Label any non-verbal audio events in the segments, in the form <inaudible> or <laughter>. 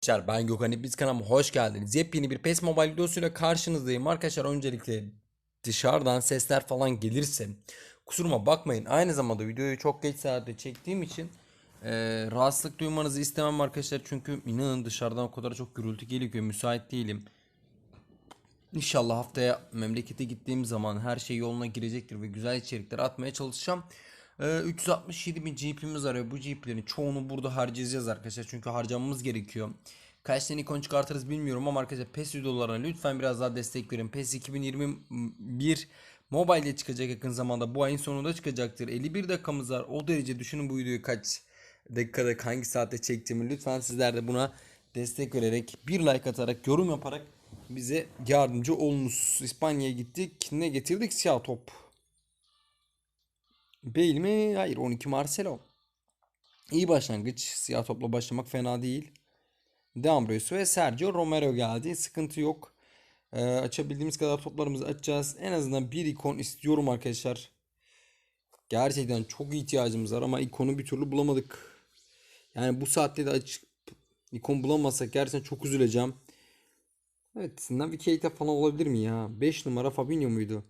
Arkadaşlar ben Gökhan İbliz kanalıma hoş geldiniz. Yepyeni bir PES Mobile videosuyla karşınızdayım. Arkadaşlar öncelikle dışarıdan sesler falan gelirse kusuruma bakmayın. Aynı zamanda videoyu çok geç saatte çektiğim için eee, rahatsızlık duymanızı istemem arkadaşlar. Çünkü inanın dışarıdan o kadar çok gürültü geliyor ki müsait değilim. İnşallah haftaya memlekete gittiğim zaman her şey yoluna girecektir ve güzel içerikler atmaya çalışacağım. Ee, 367 bin GP'miz ve bu GP'lerin çoğunu burada harcayacağız arkadaşlar. Çünkü harcamamız gerekiyor. Kaç tane ikon çıkartırız bilmiyorum ama arkadaşlar PES videolarına lütfen biraz daha destek verin. PES 2021 mobilde çıkacak yakın zamanda. Bu ayın sonunda çıkacaktır. 51 dakikamız var. O derece düşünün bu videoyu kaç dakikada hangi saatte çektiğimi. Lütfen sizler de buna destek vererek bir like atarak yorum yaparak bize yardımcı olunuz. İspanya'ya gittik. Ne getirdik? Siyah top. Bale mi? Hayır 12 Marcelo. İyi başlangıç. Siyah topla başlamak fena değil. De Ambrosio ve Sergio Romero geldi. Sıkıntı yok. Ee, açabildiğimiz kadar toplarımızı açacağız. En azından bir ikon istiyorum arkadaşlar. Gerçekten çok ihtiyacımız var ama ikonu bir türlü bulamadık. Yani bu saatte de açık ikon bulamazsak gerçekten çok üzüleceğim. Evet, Navi Keita falan olabilir mi ya? 5 numara Fabinho muydu?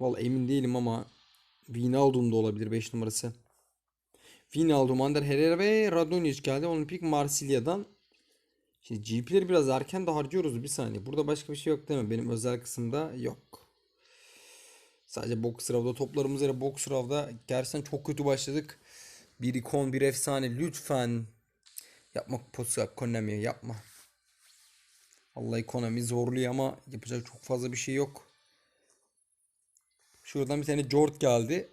Vallahi emin değilim ama Wijnaldum da olabilir 5 numarası. Wijnaldum, Ander Herrera ve Radonjic geldi. Olimpik Marsilya'dan. Şimdi GP'leri biraz erken de harcıyoruz bir saniye. Burada başka bir şey yok değil mi? Benim özel kısımda yok. Sadece box ravda toplarımız yere box ravda gerçekten çok kötü başladık. Bir ikon bir efsane lütfen yapma posa Konami yapma. Vallahi Konami zorluyor ama yapacak çok fazla bir şey yok. Şuradan bir tane Jort geldi.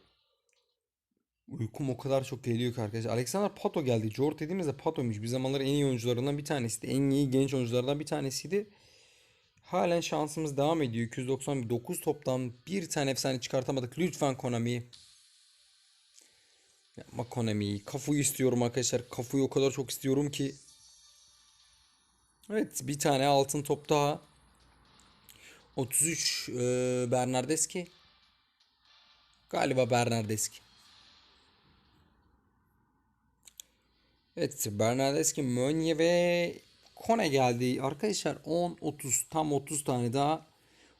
Uykum o kadar çok geliyor ki arkadaşlar. Alexander Pato geldi. Jort dediğimizde Pato'ymuş. Bir zamanların en iyi oyuncularından bir tanesiydi. En iyi genç oyunculardan bir tanesiydi. Halen şansımız devam ediyor. 299 toptan bir tane efsane çıkartamadık. Lütfen Konami. Yapma Konami. Kafu'yu istiyorum arkadaşlar. Kafu'yu o kadar çok istiyorum ki. Evet bir tane altın top daha. 33 e, Bernardeski. Galiba Bernardeski. Evet Bernardeski, Mönye ve Kone geldi. Arkadaşlar 10 30 tam 30 tane daha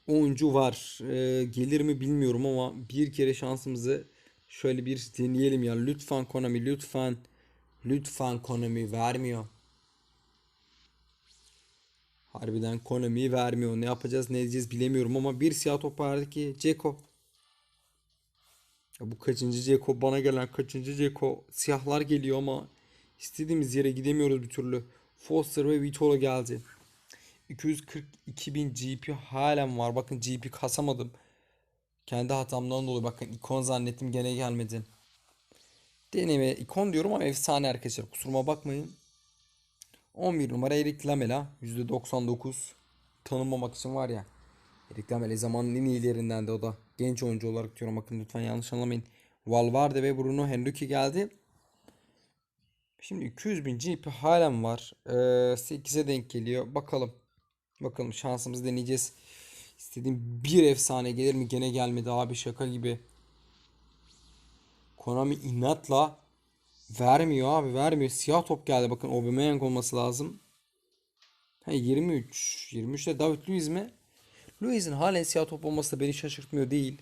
oyuncu var. Ee, gelir mi bilmiyorum ama bir kere şansımızı şöyle bir deneyelim ya. Lütfen Konami lütfen. Lütfen Konami vermiyor. Harbiden Konami vermiyor. Ne yapacağız ne edeceğiz bilemiyorum ama bir siyah top vardı ki Ceko. Ya bu kaçıncı Ceko bana gelen kaçıncı Ceko siyahlar geliyor ama istediğimiz yere gidemiyoruz bir türlü. Foster ve Vitolo geldi. 242 bin GP halen var. Bakın GP kasamadım. Kendi hatamdan dolayı bakın ikon zannettim gene gelmedi. Deneme ikon diyorum ama efsane arkadaşlar. Kusuruma bakmayın. 11 numara Erik Lamela %99 tanınmamak için var ya. Erik Lamela zamanın en iyilerinden de o da. Genç oyuncu olarak diyorum bakın lütfen yanlış anlamayın. Valverde ve Bruno Henrique geldi. Şimdi 200 bin GP halen var. Ee, 8'e denk geliyor. Bakalım. Bakalım şansımızı deneyeceğiz. İstediğim bir efsane gelir mi? Gene gelmedi abi şaka gibi. Konami inatla vermiyor abi vermiyor. Siyah top geldi bakın Aubameyang olması lazım. Ha 23. 23'te David Luiz mi? Luiz'in halen siyah top olması da beni şaşırtmıyor değil.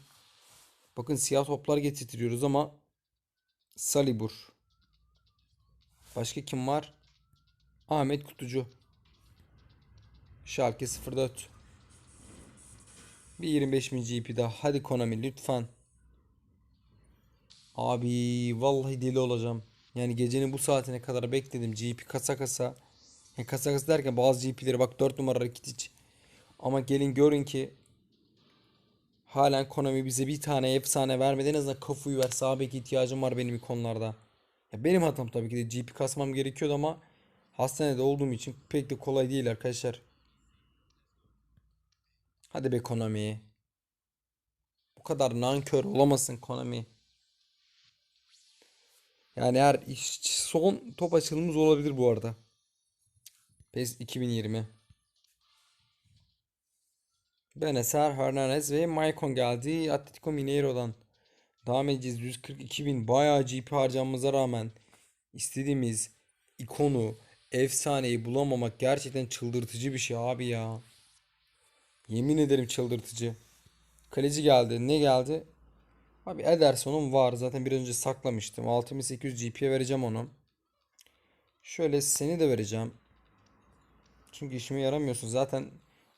Bakın siyah toplar getirtiyoruz ama Salibur. Başka kim var? Ahmet Kutucu. Schalke 04. Bir 25 bin GP daha. Hadi Konami lütfen. Abi vallahi deli olacağım. Yani gecenin bu saatine kadar bekledim. GP kasa kasa. Yani kasa kasa derken bazı GP'leri bak 4 numara Rakitic. Ama gelin görün ki halen Konami bize bir tane efsane vermedi. En azından kafuyu ver. Sağ ihtiyacım var benim ikonlarda. Ya benim hatam tabii ki de GP kasmam gerekiyordu ama hastanede olduğum için pek de kolay değil arkadaşlar. Hadi be Konami. Bu kadar nankör olamasın Konami. Yani iş- son top açılımımız olabilir bu arada. PES 2020. Benacer, Hernandez ve Maicon geldi. Atletico Mineiro'dan. Devam edeceğiz. 142 bin bayağı GP harcamamıza rağmen istediğimiz ikonu, efsaneyi bulamamak gerçekten çıldırtıcı bir şey abi ya. Yemin ederim çıldırtıcı. Kaleci geldi. Ne geldi? Abi Ederson'um var. Zaten bir önce saklamıştım. 6800 GP'ye vereceğim onu. Şöyle seni de vereceğim. Çünkü işime yaramıyorsun. Zaten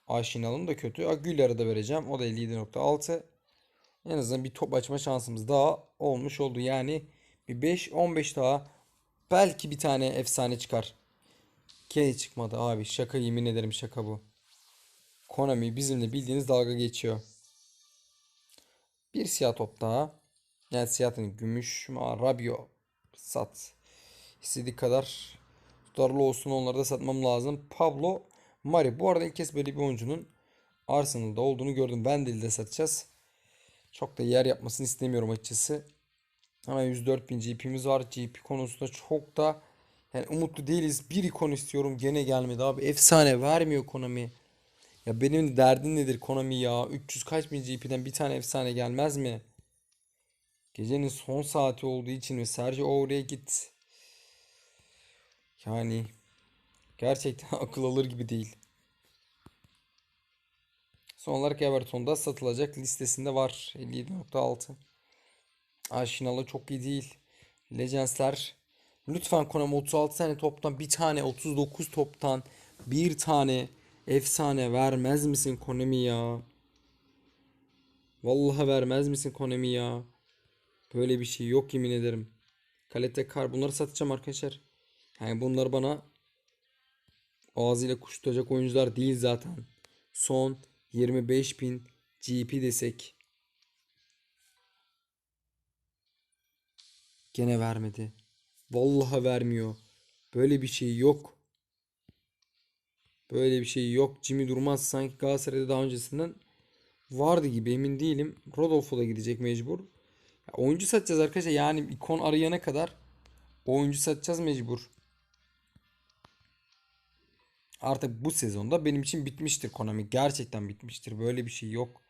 Aşinal'ın da kötü. Aguilar'ı da vereceğim. O da 57.6. En azından bir top açma şansımız daha olmuş oldu. Yani bir 5-15 daha belki bir tane efsane çıkar. Kedi çıkmadı abi. Şaka yemin ederim şaka bu. Konami bizimle bildiğiniz dalga geçiyor. Bir siyah top daha. Yani siyahın gümüş. Ma, Rabio. Sat. İstediği kadar tutarlı olsun onları da satmam lazım. Pablo Mari. Bu arada ilk kez böyle bir oyuncunun Arsenal'da olduğunu gördüm. Ben de satacağız. Çok da yer yapmasını istemiyorum açıkçası. Ama 104.000 GP'miz var. GP konusunda çok da yani umutlu değiliz. Bir ikon istiyorum gene gelmedi abi. Efsane vermiyor Konami. Ya benim derdim nedir Konami ya? 300 kaç bin GP'den bir tane efsane gelmez mi? Gecenin son saati olduğu için ve Sergio oraya git. Yani gerçekten <laughs> akıl alır gibi değil. Son olarak Everton'da satılacak listesinde var. 57.6. Aşinalı çok iyi değil. Legends'ler. Lütfen Konami 36 tane toptan bir tane 39 toptan bir tane efsane vermez misin Konami ya? Vallahi vermez misin Konami ya? Böyle bir şey yok yemin ederim. Kalete kar bunları satacağım arkadaşlar. Yani bunlar bana ağzıyla kuş tutacak oyuncular değil zaten. Son 25.000 GP desek. Gene vermedi. Vallahi vermiyor. Böyle bir şey yok. Böyle bir şey yok. Jimmy Durmaz sanki Galatasaray'da daha öncesinden vardı gibi emin değilim. Rodolfo da gidecek mecbur. Ya oyuncu satacağız arkadaşlar. Yani ikon arayana kadar oyuncu satacağız mecbur. Artık bu sezonda benim için bitmiştir Konami. Gerçekten bitmiştir. Böyle bir şey yok.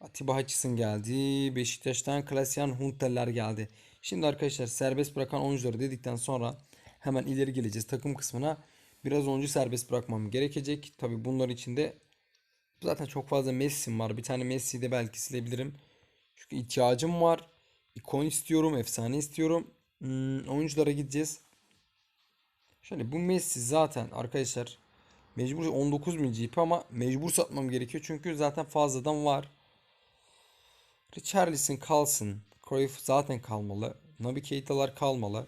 Atiba Hutchinson geldi. Beşiktaş'tan Klasyan Hunteler geldi. Şimdi arkadaşlar serbest bırakan oyuncuları dedikten sonra hemen ileri geleceğiz takım kısmına. Biraz oyuncu serbest bırakmam gerekecek. Tabi bunlar içinde zaten çok fazla Messi'm var. Bir tane Messi'yi de belki silebilirim. Çünkü ihtiyacım var. İkon istiyorum, efsane istiyorum. Hmm, oyunculara gideceğiz. Şöyle bu Messi zaten arkadaşlar mecbur 19.000 GP ama mecbur satmam gerekiyor. Çünkü zaten fazladan var. Richarlison kalsın. Cruyff zaten kalmalı. Naby Keita'lar kalmalı.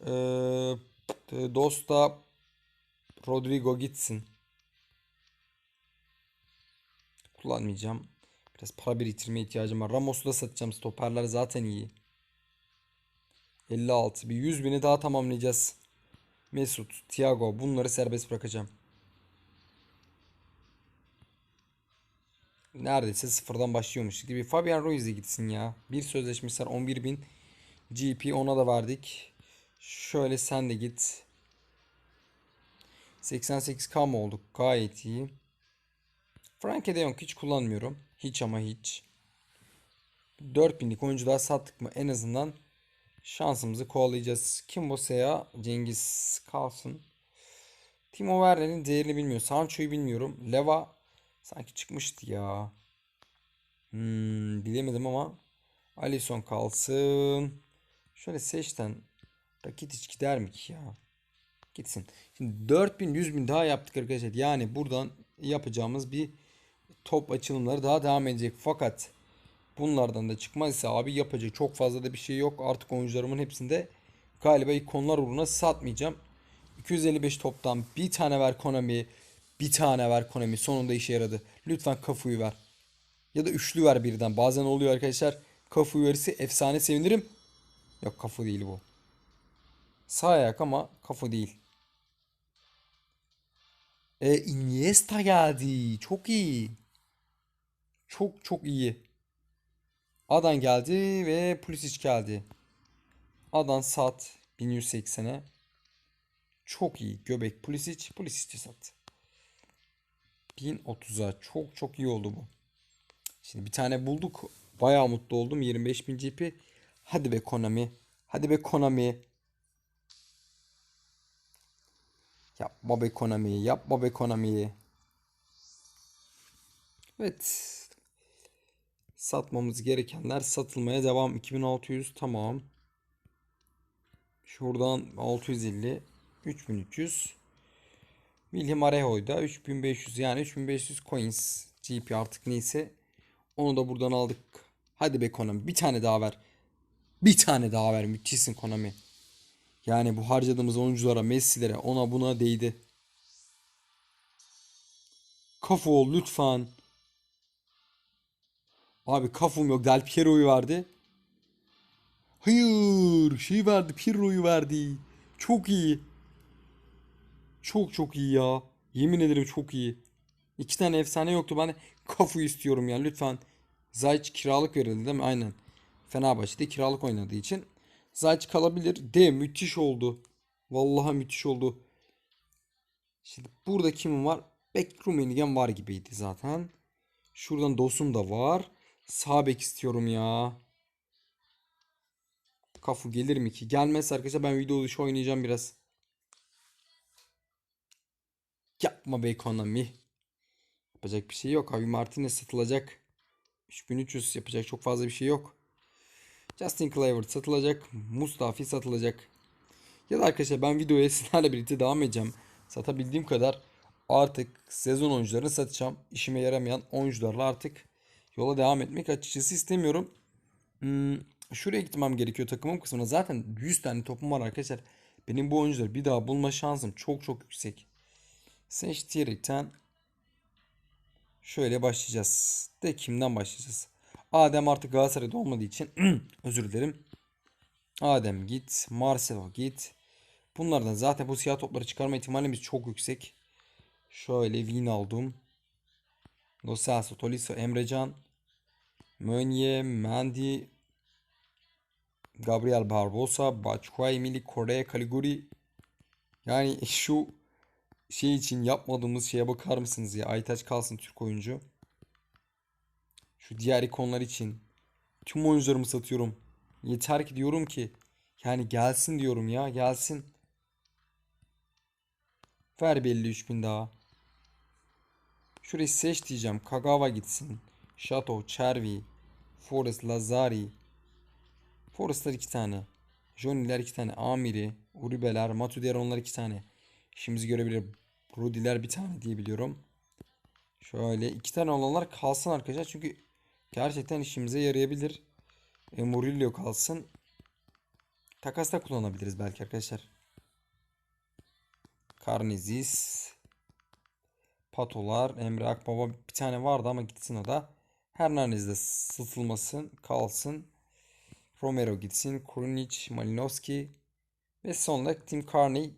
Ee, Dosta Rodrigo gitsin. Kullanmayacağım. Biraz para biriktirmeye ihtiyacım var. Ramos'u da satacağım. Stoperler zaten iyi. 56. Bir 100 bini daha tamamlayacağız. Mesut, Thiago bunları serbest bırakacağım. Neredeyse sıfırdan başlıyormuş gibi. Fabian Ruiz gitsin ya. Bir sözleşmesi var 11.000 GP ona da verdik. Şöyle sen de git. 88k mı olduk? Gayet iyi. Frankie de hiç kullanmıyorum. Hiç ama hiç. 4000'lik oyuncu daha sattık mı en azından şansımızı kovalayacağız. Kimbo Seya, Cengiz kalsın. Timo Werner'in değerini bilmiyor. Sancho'yu bilmiyorum. Leva sanki çıkmıştı ya. Hmm, bilemedim ama Alisson kalsın. Şöyle seçten Rakitic gider mi ki ya? Gitsin. Şimdi 4000 100 bin daha yaptık arkadaşlar. Yani buradan yapacağımız bir top açılımları daha devam edecek. Fakat bunlardan da çıkmazsa abi yapacak çok fazla da bir şey yok. Artık oyuncularımın hepsinde galiba ikonlar uğruna satmayacağım. 255 toptan bir tane ver Konami. Bir tane ver Konami. Sonunda işe yaradı. Lütfen kafuyu ver. Ya da üçlü ver birden. Bazen oluyor arkadaşlar. Kafuyu verirse efsane sevinirim. Yok kafu değil bu. Sağ ayak ama kafu değil. E, Iniesta geldi. Çok iyi. Çok çok iyi. Adan geldi ve Pulisic geldi. Adan sat 1180'e. Çok iyi. Göbek Pulisic. Pulisic'i sat. 1030'a. Çok çok iyi oldu bu. Şimdi bir tane bulduk. Bayağı mutlu oldum. 25.000 GP. Hadi be Konami. Hadi be Konami. Yapma be Konami. Yapma be Konami. Evet. Satmamız gerekenler satılmaya devam. 2600 tamam. Şuradan 650 3300 William Arejo'da 3500 yani 3500 coins GP artık neyse onu da buradan aldık. Hadi be Konami bir tane daha ver. Bir tane daha ver müthişsin Konami. Yani bu harcadığımız oyunculara Messi'lere ona buna değdi. Kafu ol lütfen. Abi kafum yok. Del Piero'yu verdi. Hayır. Şey verdi. Pirro'yu verdi. Çok iyi. Çok çok iyi ya. Yemin ederim çok iyi. İki tane efsane yoktu. Ben Kafu istiyorum ya. Lütfen. Zayç kiralık verildi değil mi? Aynen. Fenerbahçe'de kiralık oynadığı için. Zayç kalabilir. De müthiş oldu. Vallahi müthiş oldu. Şimdi burada kim var? Bek Rummenigge var gibiydi zaten. Şuradan Dostum da var. Sağ bek istiyorum ya. Kafu gelir mi ki? Gelmezse arkadaşlar ben video dışı oynayacağım biraz. Yapma be Konami. Yapacak bir şey yok. Abi Martinez satılacak. 3300 yapacak çok fazla bir şey yok. Justin Kluivert satılacak. Mustafi satılacak. Ya da arkadaşlar ben videoya <laughs> sizlerle birlikte devam edeceğim. Satabildiğim kadar artık sezon oyuncularını satacağım. İşime yaramayan oyuncularla artık yola devam etmek açıkçası istemiyorum. Hmm, şuraya gitmem gerekiyor takımım kısmına. Zaten 100 tane topum var arkadaşlar. Benim bu oyuncuları bir daha bulma şansım çok çok yüksek. Seçtiyerekten şöyle başlayacağız. De kimden başlayacağız? Adem artık Galatasaray'da olmadığı için <clears throat> özür dilerim. Adem git. Marcelo git. Bunlardan zaten bu siyah topları çıkarma ihtimalimiz çok yüksek. Şöyle Wijnaldum. Lo Celso, Tolisso, Emrecan. Meunier, Mendy. Gabriel Barbosa, Batshuayi, Emili, Correa, Caliguri. Yani <laughs> şu şey için yapmadığımız şeye bakar mısınız ya? Aytaç kalsın Türk oyuncu. Şu diğer ikonlar için tüm oyuncularımı satıyorum. Yeter ki diyorum ki yani gelsin diyorum ya gelsin. Ver belli 3000 daha. Şurayı seç diyeceğim. Kagawa gitsin. Shadow, Chervi, Forest, Lazari. Forest'lar iki tane. Johnny'ler iki tane. Amiri, Uribeler, Matuder onlar iki tane. İşimizi görebilir. Rudiler bir tane diye biliyorum. Şöyle iki tane olanlar kalsın arkadaşlar. Çünkü gerçekten işimize yarayabilir. E, Murillo kalsın. Takasta kullanabiliriz belki arkadaşlar. Karnizis. Patolar. Emre Akbaba bir tane vardı ama gitsin o da. Hernandez de satılmasın. Kalsın. Romero gitsin. Kurunic, Malinowski. Ve sonunda Tim Carney.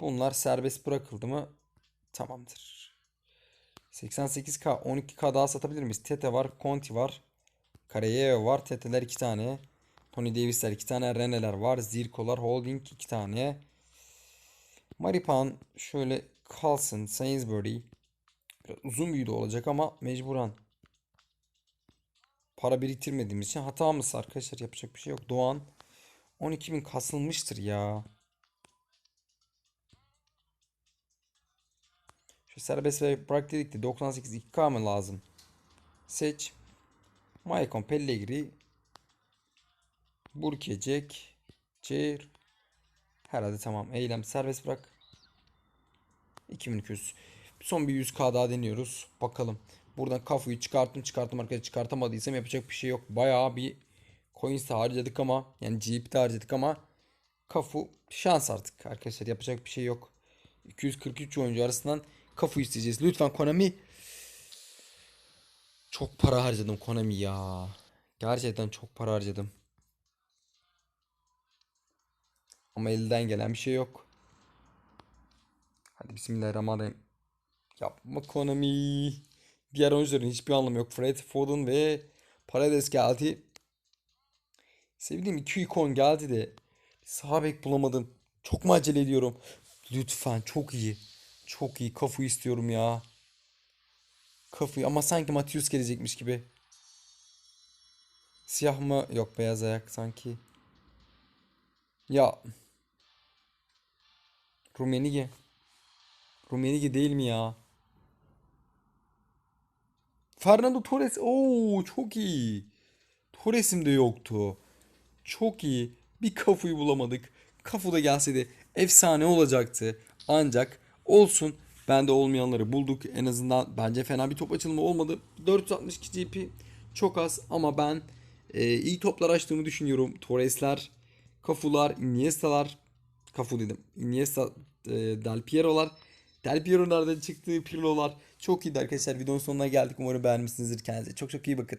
Bunlar serbest bırakıldı mı? Tamamdır. 88k 12k daha satabilir miyiz? Tete var. Conti var. Karayeva var. Teteler 2 tane. Tony Davis'ler 2 tane. Rene'ler var. Zirko'lar. Holding 2 tane. Maripan şöyle kalsın. Sainsbury. Uzun video olacak ama mecburen. Para biriktirmediğimiz için hatamız arkadaşlar yapacak bir şey yok. Doğan 12.000 kasılmıştır ya. Şu serbest ve bırak dedik de 98 2K mı lazım? Seç. Maicon Pellegrini. Burkecek. Çir. Herhalde tamam. Eylem serbest bırak. 2200. Son bir 100k daha deniyoruz. Bakalım. Buradan kafuyu çıkarttım çıkarttım arkadaşlar çıkartamadıysam yapacak bir şey yok. Bayağı bir coins harcadık ama yani GP de harcadık ama kafu şans artık arkadaşlar yapacak bir şey yok. 243 oyuncu arasından kafu isteyeceğiz. Lütfen Konami. Çok para harcadım Konami ya. Gerçekten çok para harcadım. Ama elden gelen bir şey yok. Hadi Bismillahirrahmanirrahim. Yapma Konami. Diğer oyuncuların hiçbir anlamı yok. Fred, Foden ve Paredes geldi. Sevdiğim iki ikon geldi de sağ bek bulamadım. Çok mu acele ediyorum? Lütfen çok iyi. Çok iyi. Kafu istiyorum ya. Kafu ama sanki Matius gelecekmiş gibi. Siyah mı? Yok beyaz ayak sanki. Ya. Rumenige. Rumenige değil mi ya? Fernando Torres. Oo çok iyi. Torres'im de yoktu. Çok iyi. Bir kafuyu bulamadık. Kafu da gelseydi efsane olacaktı. Ancak olsun. Bende olmayanları bulduk. En azından bence fena bir top açılımı olmadı. 462 GP çok az ama ben e, iyi toplar açtığımı düşünüyorum. Torres'ler, Kafu'lar, Iniesta'lar, Kafu dedim. Iniesta, e, Del Piero'lar. Del Piero'lardan çıktığı Pirlo'lar çok iyiydi arkadaşlar. Videonun sonuna geldik. Umarım beğenmişsinizdir. Kendinize çok çok iyi bakın.